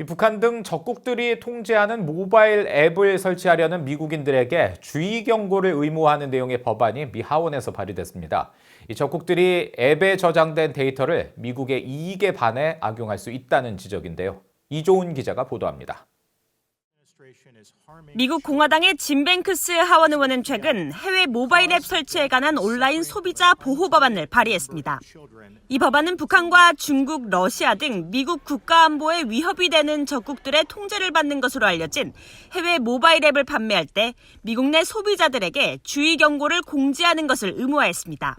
이 북한 등 적국들이 통제하는 모바일 앱을 설치하려는 미국인들에게 주의 경고를 의무화하는 내용의 법안이 미 하원에서 발의됐습니다. 이 적국들이 앱에 저장된 데이터를 미국의 이익에 반해 악용할 수 있다는 지적인데요. 이조은 기자가 보도합니다. 미국 공화당의 짐 뱅크스 하원 의원은 최근 해외 모바일 앱 설치에 관한 온라인 소비자 보호 법안을 발의했습니다. 이 법안은 북한과 중국, 러시아 등 미국 국가 안보에 위협이 되는 적국들의 통제를 받는 것으로 알려진 해외 모바일 앱을 판매할 때 미국 내 소비자들에게 주의 경고를 공지하는 것을 의무화했습니다.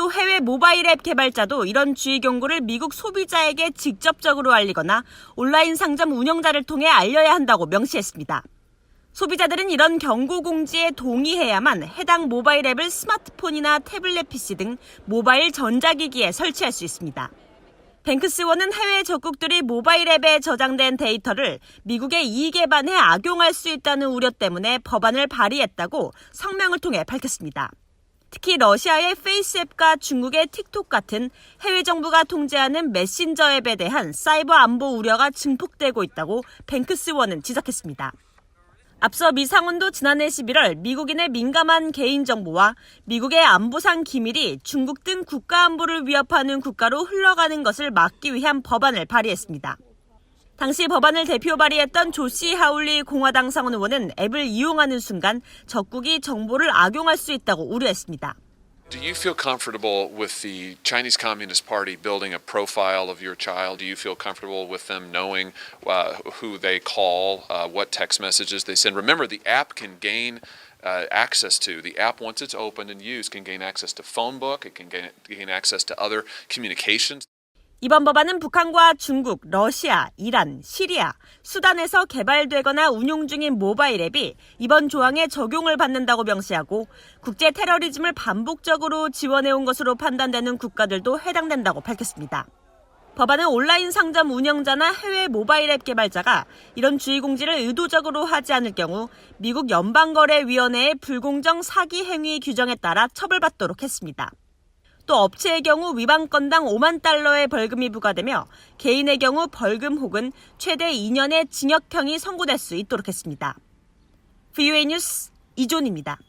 또 해외 모바일 앱 개발자도 이런 주의 경고를 미국 소비자에게 직접적으로 알리거나 온라인 상점 운영자를 통해 알려야 한다고 명시했습니다. 소비자들은 이런 경고 공지에 동의해야만 해당 모바일 앱을 스마트폰이나 태블릿 PC 등 모바일 전자기기에 설치할 수 있습니다. 뱅크스 원은 해외 적국들이 모바일 앱에 저장된 데이터를 미국의 이익에 반해 악용할 수 있다는 우려 때문에 법안을 발의했다고 성명을 통해 밝혔습니다. 특히 러시아의 페이스 앱과 중국의 틱톡 같은 해외 정부가 통제하는 메신저 앱에 대한 사이버 안보 우려가 증폭되고 있다고 뱅크스 원은 지적했습니다. 앞서 미 상원도 지난해 11월 미국인의 민감한 개인정보와 미국의 안보상 기밀이 중국 등 국가 안보를 위협하는 국가로 흘러가는 것을 막기 위한 법안을 발의했습니다. 당시 법안을 대표 발의했던 조시 하울리 공화당 상원 의원은 앱을 이용하는 순간 적국이 정보를 악용할 수 있다고 우려했습니다. Do you feel comfortable with the Chinese Communist Party building a profile of your child? Do you feel comfortable with them knowing uh, who they call, uh, what text messages they send? Remember, the app can gain uh, access to, the app, once it's opened and used, can gain access to phone book, it can gain, gain access to other communications. 이번 법안은 북한과 중국, 러시아, 이란, 시리아, 수단에서 개발되거나 운용 중인 모바일 앱이 이번 조항에 적용을 받는다고 명시하고 국제 테러리즘을 반복적으로 지원해온 것으로 판단되는 국가들도 해당된다고 밝혔습니다. 법안은 온라인 상점 운영자나 해외 모바일 앱 개발자가 이런 주의 공지를 의도적으로 하지 않을 경우 미국 연방거래위원회의 불공정 사기 행위 규정에 따라 처벌받도록 했습니다. 또 업체의 경우 위반 건당 5만 달러의 벌금이 부과되며 개인의 경우 벌금 혹은 최대 2년의 징역형이 선고될 수 있도록 했습니다. VOA 뉴스 이존입니다.